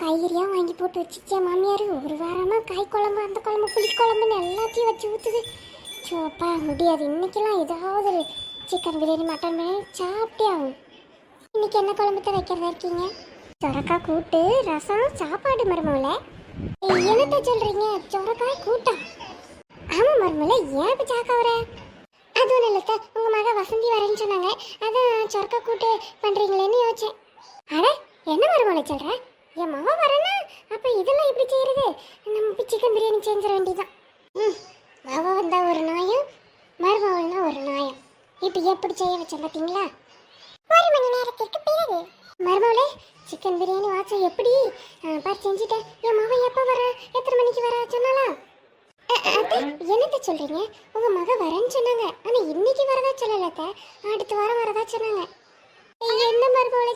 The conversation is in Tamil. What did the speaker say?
காய்கறியாக வாங்கி போட்டு வச்சுச்சே மாமியார்? ஒரு வாரமாக காய் குழம்பு அந்த குழம்பு புளி குழம்புன்னு எல்லாத்தையும் வச்சு ஊற்றுது சோப்பா முடியாது. இன்னைக்கெல்லாம் ஏதாவது ஒரு சிக்கன் பிரியாணி மட்டன் பிரியாணி சாப்பிட்டே ஆகும் இன்னைக்கு என்ன குழம்புத்த வைக்கிறதா இருக்கீங்க? சொரக்காய் கூட்டு ரசம் சாப்பாடு மருமகள என்னத்த சொல்கிறீங்க சொரக்காய் கூட்டம் ஆமாம் மருமகள ஏன் இப்போ சாக்கா வர அது ஒன்றும் உங்கள் மக வசந்தி வரேன்னு சொன்னாங்க. அதான் சொரக்காய் கூட்டு பண்ணுறீங்களேன்னு யோசிச்சேன். அட என்ன மருமலை சொல்கிறேன் என் மாமா வரேன்னா அப்போ இதெல்லாம் எப்படி செய்யறது? நம்ம போய் சிக்கன் பிரியாணி செஞ்சிட வேண்டியதான் ம் மக வந்தா ஒரு நாயம் மருமகள்னா ஒரு நாயம். இப்போ எப்படி செய்ய வச்சேன் பார்த்தீங்களா ஒரு மணி நேரத்திற்கு பிறகு. மருமகளே சிக்கன் பிரியாணி வாட்சம் எப்படி? பார் செஞ்சுட்டேன். என் மாவன் எப்போ வர எத்தனை மணிக்கு வர சொன்னாலா என்னத்த சொல்றீங்க? உங்க மக வரேன்னு சொன்னாங்க. ஆனா இன்னைக்கு வரதா சொல்லலத்த அடுத்த வாரம் வரதா சொன்னாங்க. என்ன மருமகளை